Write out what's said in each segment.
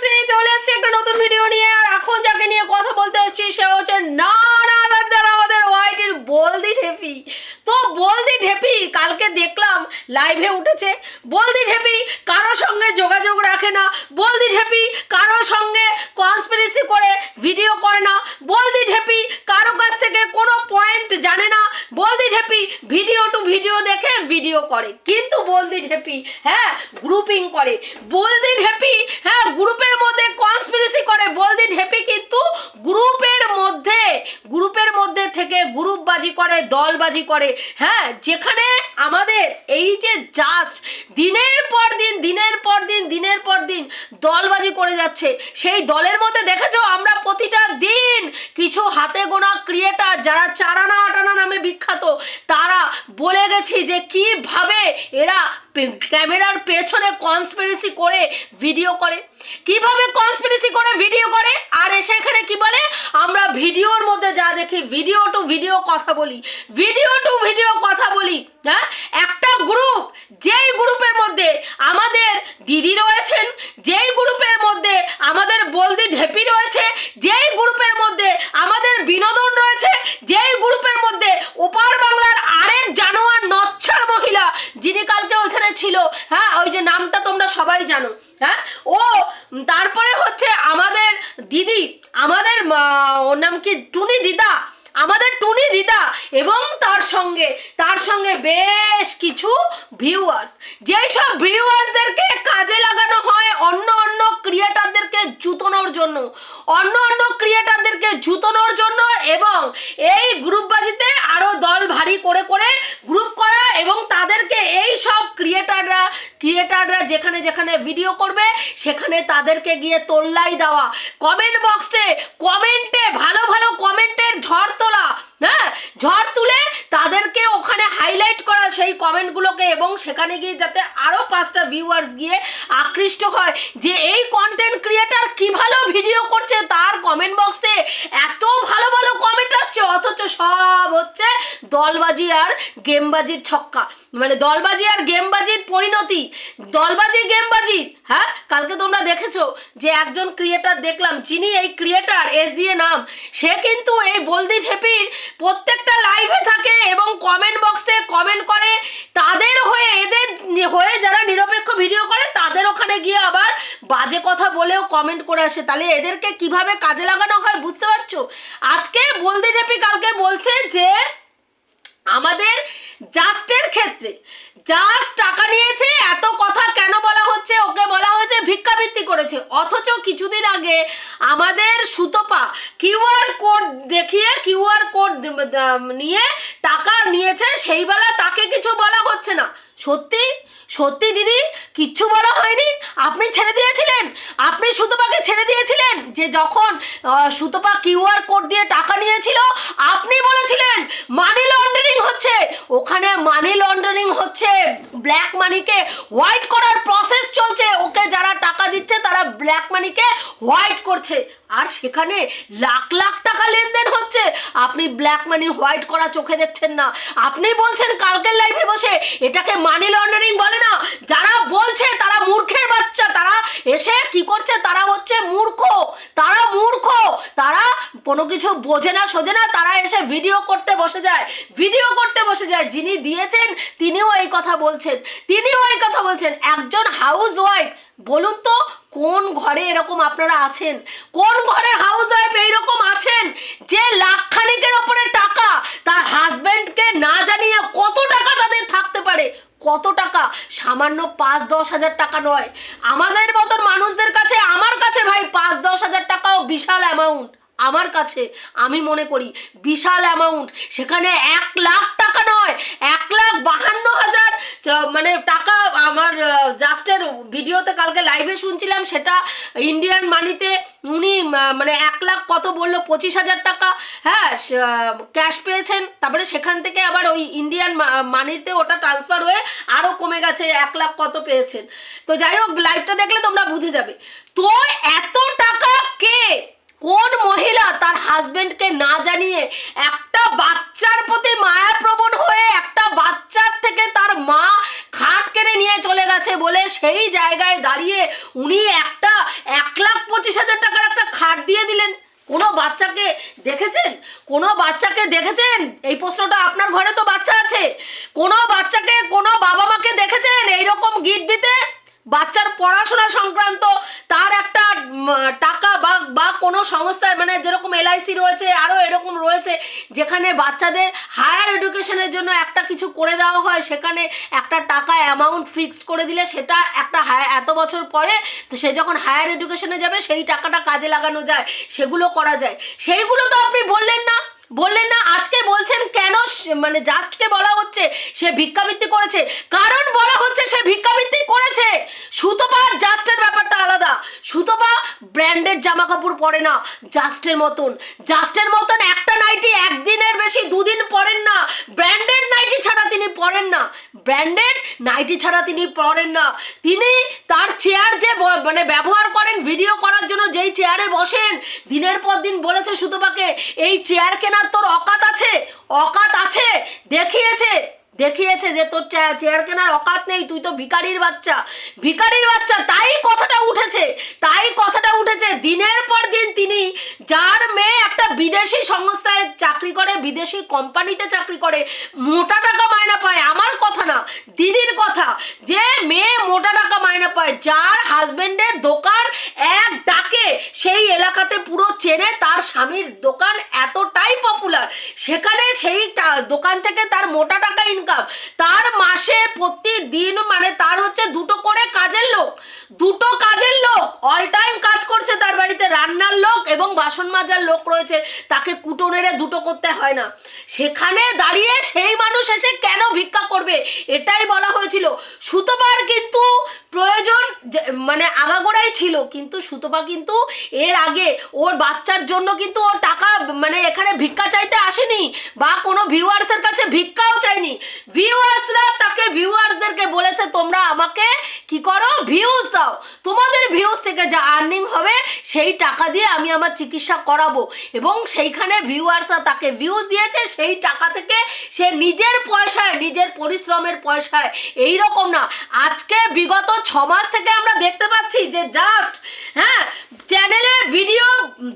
শ্রী চলে এসেছি একটা নতুন ভিডিও নিয়ে। আর এখন যাকে নিয়ে কথা বলতে এসেছি, সে হচ্ছে না না দাদার আমাদের ওয়াইটির বলদি ঢেপি। তো বলদি ঢেপি, কালকে দেখলাম লাইভে উঠেছে। বলদি ঢেপি কারোর সঙ্গে যোগাযোগ রাখে না। বলদি ঢেপি কারোর সঙ্গে কনস্পিরেসি করে ভিডিও করে না। বলদি ঢেপি, কারও কাছ থেকে কোনো পয়েন্ট জানে না। বলদি ঢেপি ভিডিও টু ভিডিও দেখে ভিডিও করে। কিন্তু বলদি ঢেপি হ্যাঁ গ্রুপিং করে। বলদি ঢেপি হ্যাঁ গ্রুপের মধ্যে কনস্পিরেসি করে। বলদি ঢেপি কিন্তু গ্রুপের মধ্যে গ্রুপের মধ্যে থেকে গ্রুপবাজি করে, দলবাজি করে। হ্যাঁ যেখানে আমাদের এই যে জাস্ট দিনের পর দিন, দিনের পর দিন, দিনের পর দিন দলবাজি করে যাচ্ছে, সেই দলের মধ্যে দেখেছ আমরা প্রতিটা দিন কিছু হাতে গোনা ক্রিয়েটার যারা চারানা আটানা নামে বিখ্যাত, তারা বলে গেছি যে কীভাবে এরা ক্যামেরার পেছনে কনস্পিরেসি করে ভিডিও করে। কীভাবে কনস্পিরেসি করে ভিডিও করে? আর এসে এখানে কি বলে? আমরা ভিডিওর মধ্যে যা দেখি ভিডিও টু ভিডিও কথা বলি ভিডিও টু ভিডিও কথা বলি হ্যাঁ? একটা গ্রুপ যেই গ্রুপের মধ্যে আমাদের দিদি রয়েছেন, যেই গ্রুপের মধ্যে আমাদের বলদি ঢেপি রয়েছে, যেই গ্রুপের মধ্যে আমাদের বিনোদন রয়েছে, যেই গ্রুপের মধ্যে ওপার বাংলার আরেক জানোয়ার নচ্ছার মহিলা, যিনি কালকে ওইখানে ছিল হ্যাঁ? ওই যে নামটা তোমরা সবাই জানো হ্যাঁ? ও, তারপরে হচ্ছে আমাদের দিদি, আমাদের ওর নাম কি? টুনি দিদা আমাদের টুনি দিদা এবং তার সঙ্গে তার সঙ্গে বেশ কিছু ভিউয়ার্স যেই সব ভিউয়ার্সদেরকে কাজে লাগানো হয়, অন্য অন্য ক্রিয়েটারদেরকে জুতোনোর জন্য, অন্য অন্য ক্রিয়েটারদেরকে জুতোনোর জন্য এবং এই গ্রুপবাজিতে আরও দল ভারী করে করে গ্রুপ করা এবং তাদেরকে এই সব ক্রিয়েটাররা ক্রিয়েটাররা যেখানে যেখানে ভিডিও করবে, সেখানে তাদেরকে গিয়ে তোল্লাই দেওয়া। কমেন্ট বক্সে কমেন্টে ভালো ভালো কমেন্টের ঝড় তোলা হ্যাঁ? ঝড় তুলে তাদেরকে ওখানে হাইলাইট করা, সেই কমেন্টগুলোকে এবং সেখানে গিয়ে যাতে আরও পাঁচটা ভিউয়ার্স গিয়ে আকৃষ্ট হয় যে এই কন্টেন্ট ক্রিয়েটার কি ভালো ভিডিও করছে, তার কমেন্ট বক্সে এত ভালো ভালো আসছে অথচ সব হচ্ছে দলবাজি আর গেমবাজির ছক্কা। মানে দলবাজি আর গেমবাজির পরিণতি। দলবাজি, গেমবাজি হ্যাঁ? কালকে তোমরা দেখেছ যে একজন ক্রিয়েটার দেখলাম, যিনি এই ক্রিয়েটার, এস দিয়ে নাম, সে কিন্তু এই বলদি ঠেপির প্রত্যেকটা লাইভে থাকে এবং কমেন্ট বক্সে কমেন্ট করে। তাদের হয়ে, এদের হয়ে যারা নিরপেক্ষ ভিডিও করে, তাদের ওখানে গিয়ে আবার বাজে কথা বলেও কমেন্ট করে আসে। তাহলে এদেরকে কীভাবে কাজে লাগানো হয় বুঝতে পারছ? আজকে বলদি ঠেপি কালকে বলছে যে আমাদের জাস্টের ক্ষেত্রে জাস্ট টাকা নিয়েছে, এত কথা কেন বলা হচ্ছে, ওকে বলা হয়েছে, ভিক্ষাবৃত্তি করেছে। অথচ কিছুদিন আগে আমাদের সুতপা কিউআর কোড দেখিয়ে কিউআর কোড নিয়ে টাকা নিয়েছে সেই বেলা তাকে কিছু বলা হচ্ছে না। সত্যি? সত্যি দিদি, কিচ্ছু বলা হয়নি। আপনি ছেড়ে দিয়েছিলেন। আপনি সুতপাকে ছেড়ে দিয়েছিলেন যে যখন সুতপা কিউআর কোড দিয়ে টাকা নিয়েছিল, আপনি বলেছিলেন মানি লন্ডারিং হচ্ছে। ওখানে মানি লন্ডারিং হচ্ছে। ব্ল্যাক মানিকে হোয়াইট করার প্রসেস চলছে। ওকে যারা টাকা দিচ্ছে, তারা ব্ল্যাক মানিকে হোয়াইট করছে। আর সেখানে লাখ লাখ টাকা লেনদেন হচ্ছে। আপনি ব্ল্যাক মানি হোয়াইট করা চোখে দেখছেন না। আপনি বলছেন কালকের লাইফে বসে এটাকে মানি লন্ডারিং বলে না। যারা বলছে, তারা মূর্খের বাচ্চা। তারা এসে কি করছে? তারা হচ্ছে মূর্খ। তারা মূর্খ। তারা কোনো কিছু বোঝে না, সোজে না। তারা এসে ভিডিও করতে বসে যায়। ভিডিও করতে বসে যায়। যিনি দিয়েছেন, তিনিও এই কথা বলছেন। তিনিও এই কথা বলছেন, একজন হাউস ওয়াইফ বলুন তো কোন ঘরে এরকম আপনারা আছেন? কোন ঘরে হাউস ওয়াইফ এইরকম আছেন যে লাখ খানিকের ওপরে টাকা তার হাজবেন্ডকে না জানিয়ে কত টাকা তাদের থাকতে পারে? কত টাকা? সামান্য পাঁচ দশ হাজার টাকা নয়। আমাদের মতন মানুষদের কাছে, আমার কাছে ভাই পাঁচ দশ হাজার টাকাও বিশাল অ্যামাউন্ট আমার কাছে, আমি মনে করি বিশাল অ্যামাউন্ট সেখানে এক লাখ টাকা নয়, এক লাখ বাহান্ন হাজার মানে টাকা আমার জাস্টের ভিডিওতে কালকে লাইভে শুনছিলাম, সেটা ইন্ডিয়ান মানিতে উনি মানে এক লাখ কত বলল, পঁচিশ হাজার টাকা হ্যাঁ ক্যাশ পেয়েছেন, তারপরে সেখান থেকে আবার ওই ইন্ডিয়ান মানিতে ওটা ট্রান্সফার হয়ে আরও কমে গেছে, এক লাখ কত পেয়েছেন। তো যাই হোক লাইভটা দেখলে তোমরা বুঝে যাবে। তো এত টাকা কে কোন মহিলা তার হাজবেন্ডকে না জানিয়ে একটা বাচ্চার প্রতি মায়াপ্রবণ হয়ে একটা বাচ্চার থেকে তার মা খাট কেড়ে নিয়ে চলে গেছে বলে সেই জায়গায় দাঁড়িয়ে উনি একটা এক লাখ পঁচিশ হাজার টাকার একটা খাট দিয়ে দিলেন। কোনো বাচ্চাকে দেখেছেন? কোনো বাচ্চাকে দেখেছেন? এই প্রশ্নটা আপনার ঘরে তো বাচ্চা আছে। কোনো বাচ্চাকে কোনো বাবা মাকে দেখেছেন? এইরকম গিট দিতে? বাচ্চার পড়াশোনা সংক্রান্ত তার একটা টাকা বা বা কোনো সংস্থায় মানে যেরকম এলআইসি রয়েছে, আরও এরকম রয়েছে, যেখানে বাচ্চাদের হায়ার এডুকেশনের জন্য একটা কিছু করে দেওয়া হয়, সেখানে একটা টাকা অ্যামাউন্ট ফিক্সড করে দিলে সেটা একটা এত বছর পরে সে যখন হায়ার এডুকেশনে যাবে, সেই টাকাটা কাজে লাগানো যায়, সেগুলো করা যায়। সেইগুলো তো আপনি বললেন না। বললেন না, আজকে বলছেন কেন মানে জাস্টকে বলা হচ্ছে, সে ভিক্ষাবৃত্তি করেছে। কারণ বলা হচ্ছে সে ভিক্ষাবৃত্তি করেছে। সুতোপার জাস্টের ব্যাপারটা আলাদা। সুতপা ব্র্যান্ডেড জামা কাপড় পরে না, জাস্টের মতন। জাস্টের মতন একটা নাইটি একদিনের বেশি দুদিন পরেন না। ব্র্যান্ডেড নাইটি ছাড়া তিনি পরেন না। ব্র্যান্ডেড নাইটি ছাড়া তিনি পরেন না। তিনি তার চেয়ার যে মানে ব্যবহার করেন ভিডিও করার জন্য যেই চেয়ারে বসেন, দিনের পর দিন বলেছে সুতপাকে, এই চেয়ার কেনার তোর অকাত আছে অকাত আছে, দেখিয়েছে। দেখিয়েছে যে তোর চেয়ার কেনার অকাত নেই, তুই তো ভিখারির বাচ্চা। ভিখারির বাচ্চা, তাই কথাটা উঠেছে, তাই কথাটা উঠেছে। দিনের পর দিন তিনি যার মেয়ে একটা বিদেশি সংস্থায় চাকরি করে, বিদেশি কোম্পানিতে চাকরি করে, মোটা টাকা মায়না পায়। আমার কথা না, দিদির কথা। যে মেয়ে মোটা টাকা মায়না পায়, যার হাজবেন্ডের দোকান এক ডাকে, সেই এলাকাতে পুরো চেনে তার স্বামীর দোকান এতটাই পপুলার সেখানে সেই দোকান থেকে তার মোটা টাকা ইনকাম তার মাসে প্রতিদিন মানে তার হচ্ছে দুটো করে কাজের লোক। দুটো কাজের লোক। অল টাইম কাজ করছে তার বাড়িতে। রান্নার লোক এবং বাসন মাজার লোক রয়েছে। তাকে কুটো নেড়ে দুটো করতে হয় না। সেখানে দাঁড়িয়ে সেই মানুষ এসে কেন ভিক্ষা করবে? এটাই বলা হয়েছিল। সুতবার কিন্তু প্রয়োজন মানে আগাগোড়াই ছিল, কিন্তু সুতপা কিন্তু এর আগে ওর বাচ্চার জন্য কিন্তু ওর টাকা মানে এখানে ভিক্ষা চাইতে আসেনি বা কোনো ভিউয়ার্সের কাছে ভিক্ষাও চাইনি। ভিউয়ার্সরা তাকে ভিউয়ার্সদেরকে বলেছে, তোমরা আমাকে কি করো? ভিউজ দাও। তোমাদের ভিউজ থেকে যা আর্নিং হবে, সেই টাকা দিয়ে আমি আমার চিকিৎসা করাবো। এবং সেইখানে ভিউয়ার্সরা তাকে ভিউজ দিয়েছে, সেই টাকা থেকে সে নিজের পয়সায়, নিজের পরিশ্রমের পয়সায়। এই রকম না। আজকে বিগত ছ মাস থেকে আমরা দেখতে পাচ্ছি যে জাস্ট হ্যাঁ চ্যানেলে ভিডিও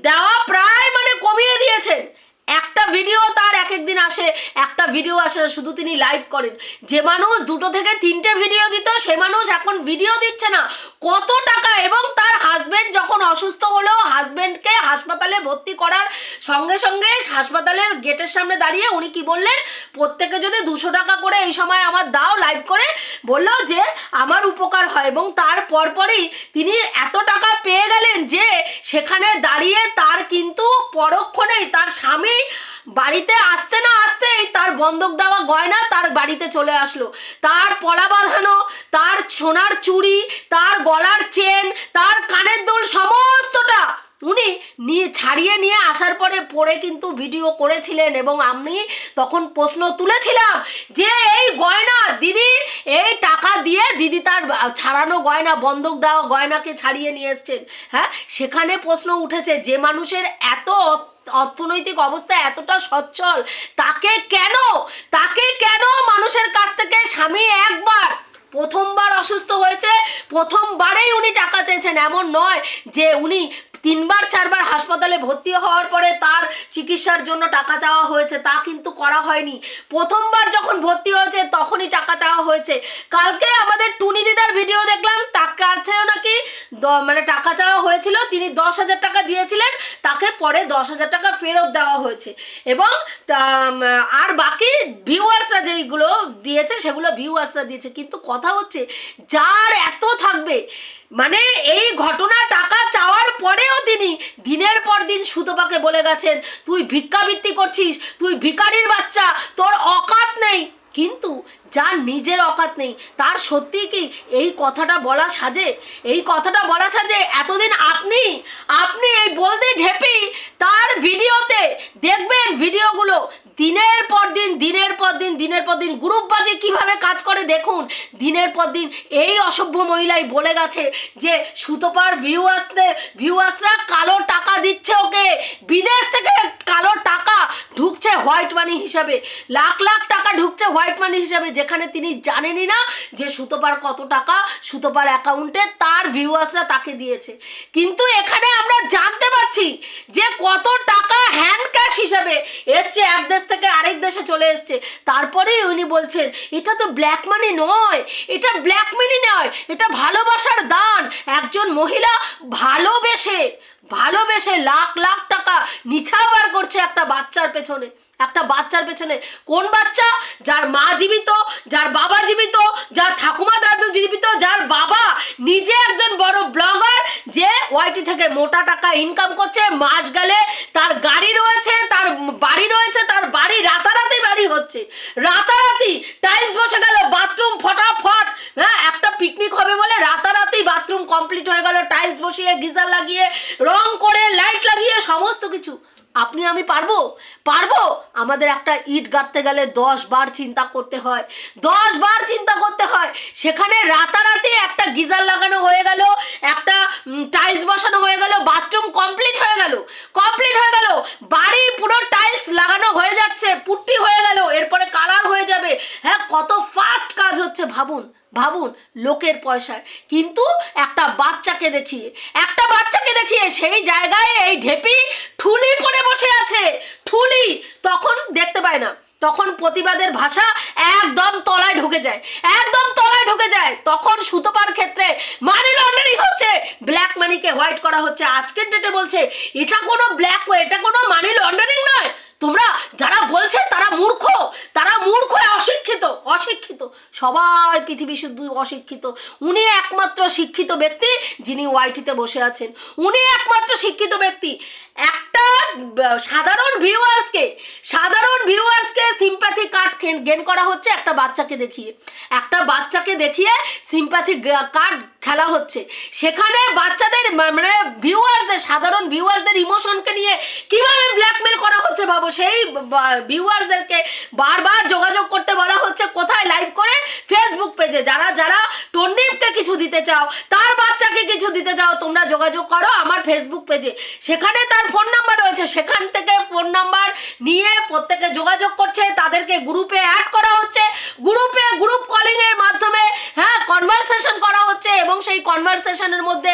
দেওয়া প্রায় মানে কমিয়ে দিয়েছেন। একটা ভিডিও তার এক একদিন আসে একটা ভিডিও আসে না, শুধু তিনি লাইভ করেন। যে মানুষ দুটো থেকে তিনটে ভিডিও দিত সে মানুষ এখন ভিডিও দিচ্ছে না। কত টাকা এবং তার হাজবেন্ড যখন অসুস্থ হলো হাজবেন্ডকে হাসপাতালে ভর্তি করার সঙ্গে সঙ্গে হাসপাতালের গেটের সামনে দাঁড়িয়ে উনি কি বললেন প্রত্যেকে যদি দুশো টাকা করে এই সময় আমার দাও লাইভ করে। বলল যে আমার উপকার হয়। এবং তার পরপরই তিনি এত টাকা পেয়ে গেলেন যে সেখানে দাঁড়িয়ে তার কিন্তু পরক্ষণেই তার স্বামী বাড়িতে আসতে না আসতেই তার বন্ধক দেওয়া গয়না তার বাড়িতে চলে আসলো। তার পলা বাঁধানো, তার সোনার চুড়ি, তার গলার চেন, তার কানের দোল, সমস্তটা উনি নিয়ে ছাড়িয়ে নিয়ে আসার পরে পরে কিন্তু ভিডিও করেছিলেন এবং আমি তখন প্রশ্ন তুলেছিলাম যে এই গয়না দিদি, এই টাকা দিয়ে দিদি তার ছাড়ানো গয়না বন্ধক দেওয়া গয়নাকে ছাড়িয়ে নিয়ে এসছেন। হ্যাঁ সেখানে প্রশ্ন উঠেছে যে মানুষের এত অর্থ- অর্থনৈতিক অবস্থা এতটা সচ্ছল, তাকে কেন তাকে কেন মানুষের কাছ থেকে স্বামী একবার প্রথমবার অসুস্থ হয়েছে, প্রথমবারেই উনি টাকা চেয়েছেন। এমন নয় যে উনি তিনবার, চারবার হাসপাতালে ভর্তি হওয়ার পরে তার চিকিৎসার জন্য টাকা চাওয়া হয়েছে, তা কিন্তু করা হয়নি। প্রথমবার যখন ভর্তি হয়েছে, তখনই টাকা চাওয়া হয়েছে। কালকে আমাদের টুনি দিদার ভিডিও দেখলাম তার কাছেও নাকি মানে টাকা চাওয়া হয়েছিল, তিনি দশ হাজার টাকা দিয়েছিলেন, তাকে পরে দশ হাজার টাকা ফেরত দেওয়া হয়েছে। এবং আর বাকি ভিউয়ার্সরা যেইগুলো দিয়েছে, সেগুলো ভিউয়ার্সরা দিয়েছে, কিন্তু কথা হচ্ছে, যার এত থাকবে। মানে এই ঘটনা টাকা চাওয়ার পরেও তিনি দিনের পর দিন সুতপাকে বলে গেছেন, তুই ভিক্ষাবৃত্তি করছিস, তুই ভিখারির বাচ্চা, তোর অকাত নেই। কিন্তু যার নিজের অকাত নেই, তার সত্যি কি এই কথাটা বলা সাজে? এই কথাটা বলা সাজে এতদিন আপনি? আপনি এই বলতে ঢেপি তার ভিডিওতে। দেখবেন ভিডিওগুলো দিনের পর দিন, দিনের পর দিন, দিনের পর দিন গ্রুপবাজি কীভাবে কাজ করে দেখুন। দিনের পর দিন এই অসভ্য মহিলাই বলে গেছে যে, সুতোপার ভিউয়ার্সদের ভিউয়ার্সরা কালো টাকা দিচ্ছে ওকে। বিদেশ থেকে কালো টাকা ঢুকছে হোয়াইট মানি হিসাবে। লাখ লাখ টাকা ঢুকছে হোয়াইট হোয়াইট মানি হিসাবে, যেখানে তিনি জানেনই না যে সুতোপার কত টাকা, সুতোপার অ্যাকাউন্টে তার ভিউয়ার্সরা তাকে দিয়েছে। কিন্তু এখানে আমরা জানতে পারছি যে কত টাকা হ্যান্ড ক্যাশ হিসাবে এসছে এক দেশ থেকে আরেক দেশে চলে এসছে। তারপরেই উনি বলছেন, এটা তো ব্ল্যাক মানি নয়, এটা ব্ল্যাক মানি নয়, এটা ভালোবাসার দান। একজন মহিলা ভালোবেসে ভালোবেসে লাখ লাখ টাকা নিছাবার করছে একটা বাচ্চার পেছনে। একটা বাচ্চার পেছনে। কোন বাচ্চা? যার মা জীবিত, যার বাবা জীবিত, যার ঠাকুমা দাদু জীবিত, যার বাবা নিজে একজন বড় ব্লগার যে ওয়াইটি থেকে মোটা টাকা ইনকাম করছে, মাস গেলে তার গাড়ি রয়েছে, তার বাড়ি রয়েছে, তার বাড়ি রাতারাতি বাড়ি হচ্ছে। রাতারাতি টাইলস বসে গেল বাথরুম ফটাফট হ্যাঁ একটা পিকনিক হবে বলে রাতারাতি বাথরুম কমপ্লিট হয়ে গেল টাইলস বসিয়ে গিজার লাগিয়ে রং করে লাইট লাগিয়ে সমস্ত কিছু আপনি আমি পারব? পারব? আমাদের একটা ইট গাঁথতে গেলে দশ বার চিন্তা করতে হয়। দশ বার চিন্তা করতে হয়। সেখানে রাতারাতি একটা গিজার লাগানো হয়ে গেল, একটা টাইলস বসানো হয়ে গেল বাথরুম কমপ্লিট হয়ে গেল। কমপ্লিট হয়ে গেল। বাড়ি পুরো টাইলস লাগানো হয়ে যাচ্ছে, পুট্টি হয়ে গেল, এরপরে কালার হয়ে যাবে। হ্যাঁ কত ফাস্ট কাজ হচ্ছে, ভাবুন ভাবুন লোকের পয়সায়। কিন্তু একটা বাচ্চাকে দেখিয়ে, একটা বাচ্চাকে দেখিয়ে সেই জায়গায় এই ঢেপি আছে? ঠুলি, তখন দেখতে পায় না। তখন প্রতিবাদের ভাষা একদম তলায় ঢুকে যায়। একদম তলায় ঢুকে যায়। তখন সুতোপার ক্ষেত্রে মানি লন্ডারিং হচ্ছে। ব্ল্যাক মানিকে হোয়াইট করা হচ্ছে। আজকের ডেটে বলছে, এটা কোনো ব্ল্যাক এটা কোনো মানি লন্ডারিং নয়। তোমরা যারা বলছে তারা মূর্খ তারা মূর্খ অশিক্ষিত অশিক্ষিত। সবাই পৃথিবী শুধু অশিক্ষিত। উনি একমাত্র শিক্ষিত ব্যক্তি যিনি ওয়াইটিতে বসে আছেন। উনি একমাত্র শিক্ষিত ব্যক্তি। একটা সাধারণ ভিউয়ার্সকে সাধারণ কার্ড গেন করা হচ্ছে একটা বাচ্চাকে দেখিয়ে। একটা বাচ্চাকে দেখিয়ে সিম্প্যাথি কার্ড খেলা হচ্ছে। সেখানে বাচ্চাদের মানে ভিউয়ার্সদের সাধারণ ভিউয়ার্সদের ইমোশনকে নিয়ে কীভাবে ব্ল্যাকমেল করা হচ্ছে ভাবো? সেই ভিউয়ার্সদেরকে বারবার যোগাযোগ করতে বলা হচ্ছে কোথায় লাইভ করে? ফেসবুক পেজে যারা যারা টন্ডিপকে কিছু দিতে চাও, তার বাচ্চাকে কিছু দিতে চাও, তোমরা যোগাযোগ করো আমার ফেসবুক পেজে সেখানে তার ফোন নাম্বার রয়েছে। সেখান থেকে ফোন নাম্বার নিয়ে প্রত্যেকে যোগাযোগ করছে। তাদেরকে গ্রুপে অ্যাড করা হচ্ছে। গ্রুপে গ্রুপ কলিং এর মাধ্যমে হ্যাঁ কনভারসেশন করা হচ্ছে এবং সেই কনভারসেশনের মধ্যে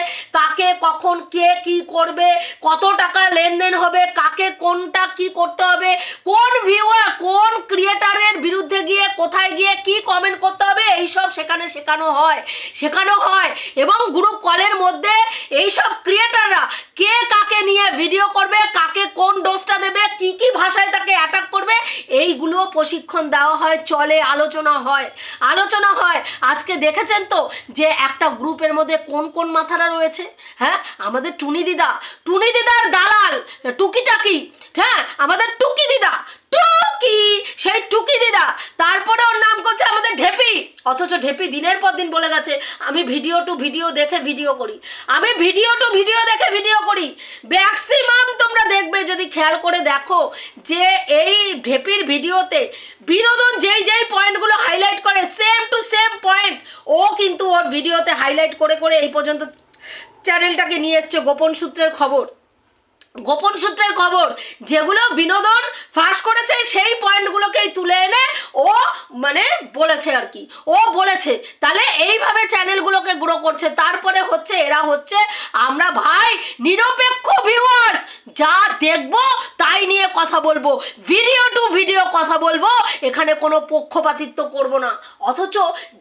কাকে কখন কে কি করবে, কত টাকা লেনদেন হবে, কাকে কোনটা কি করতে হবে, কোন ভিউয়ার কোন ক্রিয়েটারের বিরুদ্ধে গিয়ে, কোথায় গিয়ে কি কমেন্ট করতে হবে, এইসব সেখানে শেখানো হয় শেখানো হয়। এবং গ্রুপ কলের মধ্যে এইসব ক্রিয়েটাররা কে কাকে নিয়ে ভিডিও করবে, কাকে কোন ডোজটা দেবে, কি কি ভাষায় তাকে অ্যাটাক করবে, এইগুলো প্রশিক্ষণ দেওয়া হয়, চলে, আলোচনা হয় আলোচনা হয়। আজকে দেখেছেন তো যে একটা গ্রুপের মধ্যে কোন কোন মাথারা রয়েছে? হ্যাঁ আমাদের টুনি দিদা, টুনি দিদার দালাল টুকি টাকি হ্যাঁ আমাদের টুকি দিদা, টুকি, সেই টুকি দিদা। তারপরে ওর নাম করছে আমাদের ঢেপি, অথচ ঢেপি দিনের পর দিন বলে গেছে, আমি ভিডিও টু ভিডিও দেখে ভিডিও করি, আমি ভিডিও টু ভিডিও দেখে ভিডিও করি। ম্যাক্সিমাম তোমরা দেখবে, যদি খেয়াল করে দেখো, যে এই ঢেপির ভিডিওতে বিনোদন যেই যেই পয়েন্টগুলো হাইলাইট করে সেম টু সেম পয়েন্ট ও কিন্তু ওর ভিডিওতে হাইলাইট করে করে এই পর্যন্ত চ্যানেলটাকে নিয়ে এসছে গোপন সূত্রের খবর। গোপন সূত্রের খবর, যেগুলো বিনোদন ফাঁস করেছে, সেই পয়েন্টগুলোকেই তুলে এনে ও মানে বলেছে আর কি। ও বলেছে, তাহলে এইভাবে চ্যানেলগুলোকে গ্রো করছে। তারপরে হচ্ছে, এরা হচ্ছে, আমরা ভাই নিরপেক্ষ ভিউয়ার্স যা দেখব তাই নিয়ে কথা বলব। ভিডিও টু ভিডিও কথা বলব, এখানে কোনো পক্ষপাতিত্ব করব না। অথচ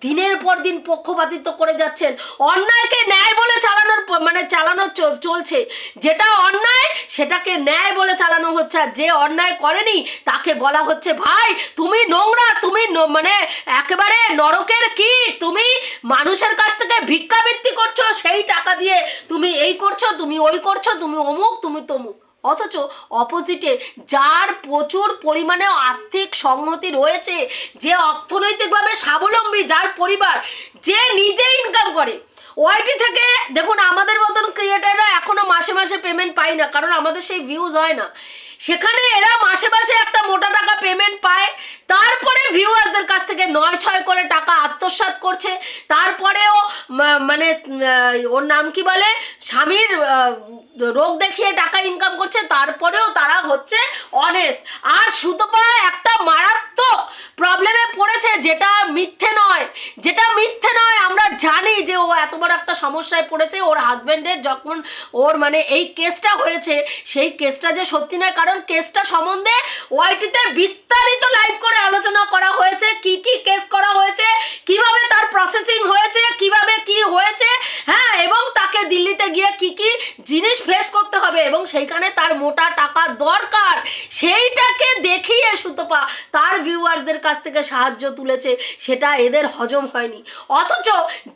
দিনের পর দিন পক্ষপাতিত্ব করে যাচ্ছেন। অন্যায়কে ন্যায় বলে চালানোর মানে চালানো চলছে। যেটা অন্যায় সেটাকে ন্যায় বলে চালানো হচ্ছে আর যে অন্যায় করেনি তাকে বলা হচ্ছে, ভাই, তুমি নোংরা, তুমি মানে একেবারে নরকের কি তুমি মানুষের কাছ থেকে ভিক্ষাবৃত্তি করছ, সেই টাকা দিয়ে তুমি এই করছ, তুমি ওই করছ, তুমি অমুক, তুমি তমুক। অথচ অপোজিটে যার প্রচুর পরিমাণে আর্থিক সংহতি রয়েছে, যে অর্থনৈতিকভাবে স্বাবলম্বী, যার পরিবার, যে নিজে ইনকাম করে ওয়াইটি থেকে দেখুন, আমাদের মতন ক্রিয়েটাররা এখনও মাসে মাসে পেমেন্ট পাই না, কারণ আমাদের সেই ভিউজ হয় না। সেখানে এরা মাসে মাসে একটা মোটা টাকা পেমেন্ট পায় তারপরে ভিউয়ার্সদের কাছ থেকে নয় ছয় করে টাকা আত্মসাৎ করছে। তারপরেও মানে ওর নাম কি বলে? স্বামীর রোগ দেখিয়ে টাকা ইনকাম করছে, তারপরেও তারা হচ্ছে অনেস্ট আর সুতপা একটা মারাত্মক প্রবলেমে পড়েছে, যেটা মিথ্যে নয়। যেটা মিথ্যে নয়, আমরা জানি যে ও এত বড় একটা সমস্যায় পড়েছে, ওর হাজবেন্ডের যখন ওর মানে এই কেসটা হয়েছে, সেই কেসটা যে সত্যি নয়, কারণ কেসটা সম্বন্ধে ওয়াইটিতে বিস্তারিত লাইভ করে আলোচনা করা হয়েছে, কি কি কেস করা হয়েছে, কীভাবে তার প্রসেসিং হয়েছে, কীভাবে কি হয়েছে হ্যাঁ এবং তাকে দিল্লিতে গিয়ে কি কি জিনিস ফেস করতে হবে এবং সেইখানে তার মোটা টাকা দরকার। সেইটাকে দেখিয়ে সুতপা তার ভিউয়ার্সদের কাছ থেকে সাহায্য তুলেছে, সেটা এদের হজম হয়নি। অথচ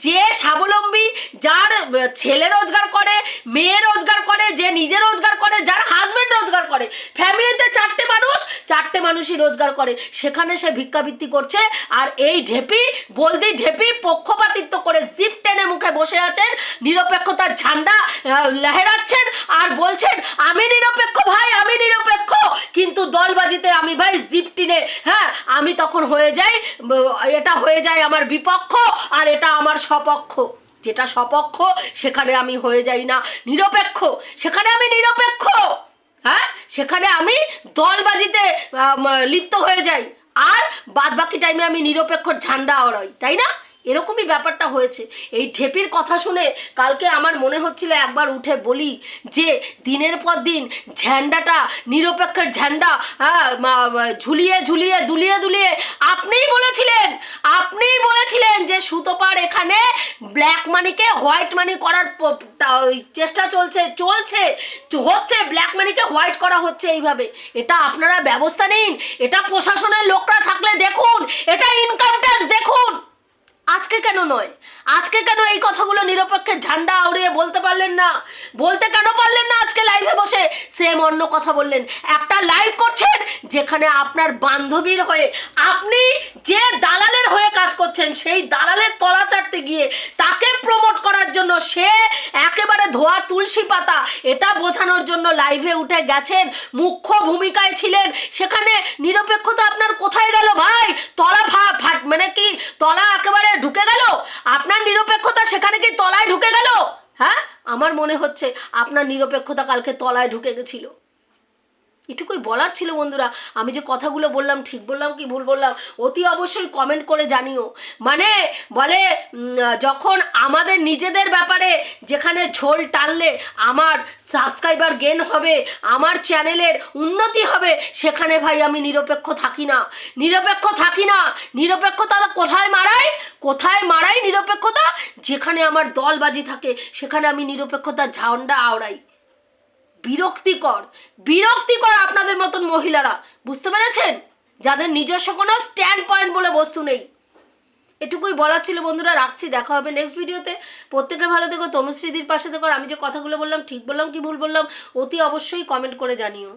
যে স্বাবলম্বী যার ছেলে রোজগার করে, মেয়ে রোজগার করে, যে নিজে রোজগার করে, যার হাজবেন্ড রোজগার করে ফ্যামিলিতে চারটে মানুষ, চারটে মানুষই রোজগার করে সেখানে সে ভিক্ষাবৃত্তি করছে, আর এই ঢেপি, বলদি ঢেপি পক্ষপাতিত্ব করে জিপ টেনে মুখে বসে আছেন, নিরপেক্ষতার ঝান্ডা লহেরাচ্ছেন আর বলছেন, আমি নিরপেক্ষ ভাই, আমি নিরপেক্ষ। কিন্তু দলবাজিতে আমি ভাই জিপ টিনে হ্যাঁ আমি তখন হয়ে যাই, এটা হয়ে যায় আমার বিপক্ষ আর এটা আমার সপক্ষ যেটা সপক্ষ সেখানে আমি হয়ে যাই না। নিরপেক্ষ, সেখানে আমি নিরপেক্ষ হ্যাঁ সেখানে আমি দলবাজিতে লিপ্ত হয়ে যাই। আর বাদ বাকি টাইমে আমি নিরপেক্ষ ঝান্ডা ওড়াই তাই না? এরকমই ব্যাপারটা হয়েছে। এই ঢেপির কথা শুনে কালকে আমার মনে হচ্ছিল একবার উঠে বলি যে, দিনের পর দিন ঝ্যান্ডাটা নিরপেক্ষের ঝ্যান্ডা ঝুলিয়ে ঝুলিয়ে, দুলিয়ে দুলিয়ে আপনিই বলেছিলেন আপনিই বলেছিলেন যে সুতোপার এখানে ব্ল্যাক মানিকে হোয়াইট মানি করার চেষ্টা চলছে চলছে, হচ্ছে ব্ল্যাক মানিকে হোয়াইট করা হচ্ছে এইভাবে। এটা আপনারা ব্যবস্থা নিন, এটা প্রশাসনের লোকরা থাকলে দেখুন, এটা ইনকাম ট্যাক্স দেখুন। আজকে কেন নয়? আজকে কেন এই কথাগুলো নিরপেক্ষের ঝান্ডা আউড়িয়ে বলতে পারলেন না? বলতে কেন পারলেন না আজকে লাইভে বসে? সেম অন্য কথা বললেন। একটা লাইভ করছেন যেখানে আপনার বান্ধবীর হয়ে আপনি যে দালালের হয়ে কাজ করছেন, সেই দালালের তলা চাটতে গিয়ে তাকে প্রমোট করার জন্য সে একেবারে ধোয়া তুলসী পাতা, এটা বোঝানোর জন্য লাইভে উঠে গেছেন। মুখ্য ভূমিকায় ছিলেন। সেখানে নিরপেক্ষতা আপনার কোথায় গেল ভাই? তলা ভা- ফাট মানে কি? তলা একেবারে ঢুকে গেল? আপনার নিরপেক্ষতা সেখানে কি তলায় ঢুকে গেল? হ্যাঁ? আমার মনে হচ্ছে আপনার নিরপেক্ষতা কালকে তলায় ঢুকে গেছিল। এটুকুই বলার ছিল বন্ধুরা। আমি যে কথাগুলো বললাম, ঠিক বললাম কি ভুল বললাম, অতি অবশ্যই কমেন্ট করে জানিও। মানে বলে যখন আমাদের নিজেদের ব্যাপারে যেখানে ঝোল টানলে আমার সাবস্ক্রাইবার গেন হবে, আমার চ্যানেলের উন্নতি হবে, সেখানে ভাই আমি নিরপেক্ষ থাকি না। নিরপেক্ষ থাকি না। নিরপেক্ষতা কোথায় মারাই? কোথায় মারাই নিরপেক্ষতা? যেখানে আমার দলবাজি থাকে, সেখানে আমি নিরপেক্ষতার ঝান্ডা আওড়াই। বিরক্তিকর বিরক্তিকর আপনাদের মতন মহিলারা, বুঝতে পেরেছেন? যাদের নিজস্ব কোনো স্ট্যান্ড পয়েন্ট বলে বস্তু নেই। এটুকুই বলার ছিল বন্ধুরা, রাখছি, দেখা হবে নেক্সট ভিডিওতে প্রত্যেকে ভালো দেখো তনুশ্রীদির পাশে দেখো আমি যে কথাগুলো বললাম, ঠিক বললাম কি ভুল বললাম, অতি অবশ্যই কমেন্ট করে জানিও।